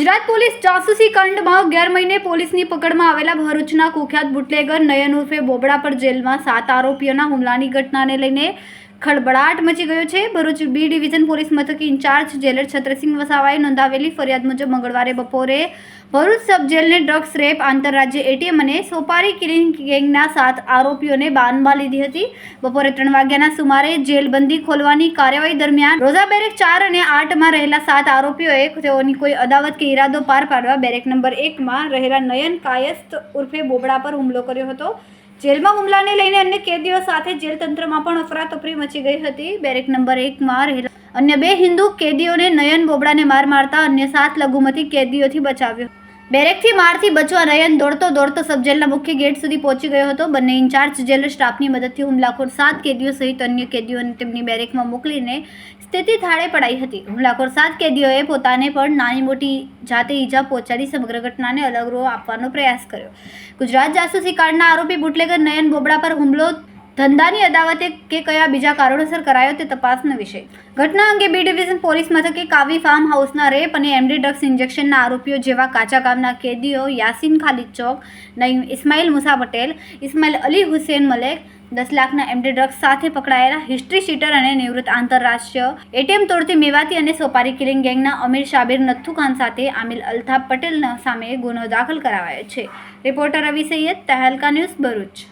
Gujarat police જાસૂસી કાંડમાં અગિયાર મહિને પોલીસની પકડમાં આવેલા ભરૂચના કુખ્યાત બુટલેગર નયન ઉર્ફે બોબડા પર જેલમાં સાત આરોપીઓના હુમલાની ઘટનાને લઈને ખળબળાટ મચી ગયો છે. ભરૂચ બી ડિવિઝન પોલીસ મથકે ઇન્ચાર્જ જેલર છત્રસિંહ વસાવાએ નોંધાવેલી ફરિયાદ મુજબ મંગળવારે બપોરે ભરૂચ સબ જેલને ડ્રગ્સ રેપ આંતરરાજ્ય એટીએમ અને સોપારી કિલિંગ ગેંગના સાત આરોપીઓને બાનમાં લીધી હતી. બપોરે ત્રણ વાગ્યાના સુમારે જેલબંધી ખોલવાની કાર્યવાહી દરમિયાન રોઝા બેરેક ચાર અને આઠમાં રહેલા સાત આરોપીઓએ તેઓની કોઈ અદાવત કે ઈરાદો પાર પાડવા બેરેક નંબર એકમાં રહેલા નયન કાયસ્ત ઉર્ફે બોબડા પર હુમલો કર્યો હતો. જેલમાં હુમલાને લઈને અન્ય કેદીઓ સાથે જેલ તંત્રમાં પણ અફરાતફરી મચી ગઈ હતી. બેરેક નંબર એકમાં રહેલા અન્ય બે હિન્દુ કેદીઓને નયન બોબડાને માર મારતા અન્ય સાત લઘુમતી કેદીઓથી બચાવ્યો. બેરેકથી મારથી બચવા નયન દોડતો દોડતો સબ જેલના મુખ્ય ગેટ સુધી પહોંચી ગયો હતો. બંને ઇન્ચાર્જ જેલ સ્ટાફની મદદથી હુમલાખોર સાત કેદીઓ સહિત અન્ય કેદીઓને તેમની બેરેકમાં મોકલીને સ્થિતિ થાળે પડાઈ હતી. હુમલાખોર સાત કેદીઓએ પોતાને પણ નાની મોટી જાતે ઈજા પહોંચાડી સમગ્ર ઘટનાને અલગ રો આપવાનો પ્રયાસ કર્યો. ગુજરાત જાસૂસી કાંડના આરોપી બુટલેગર નયન બોબડા પર હુમલો ધંધાની અદાવતે કે કયા બીજા કારણોસર કરાયો તે તપાસનો વિષય. ઘટના અંગે બી ડિવિઝન પોલીસ મથકે કાવી ફાર્મ હાઉસના રેપ અને એમડી ડ્રગ્સ ઇન્જેક્શનના આરોપીઓ જેવા કાચા ગામના કેદીઓ યાસીન ખાલિદ ચોક, નઈમ ઇસ્માઇલ મુસા પટેલ, ઇસ્માઇલ અલી હુસેન મલેક, દસ લાખના એમડી ડ્રગ્સ સાથે પકડાયેલા હિસ્ટ્રી શીટર અને નિવૃત્ત આંતરરાષ્ટ્રીય એટીએમ તોડતી મેવાતી અને સોપારી કિલિંગ ગેંગના અમીર શાબીર નથ્થુ ખાન સાથે આમિલ અલ્તાફ પટેલના સામે ગુનો દાખલ કરાવાયો છે. Reporter Ravi Saiyed, Tehelka news Bharuch.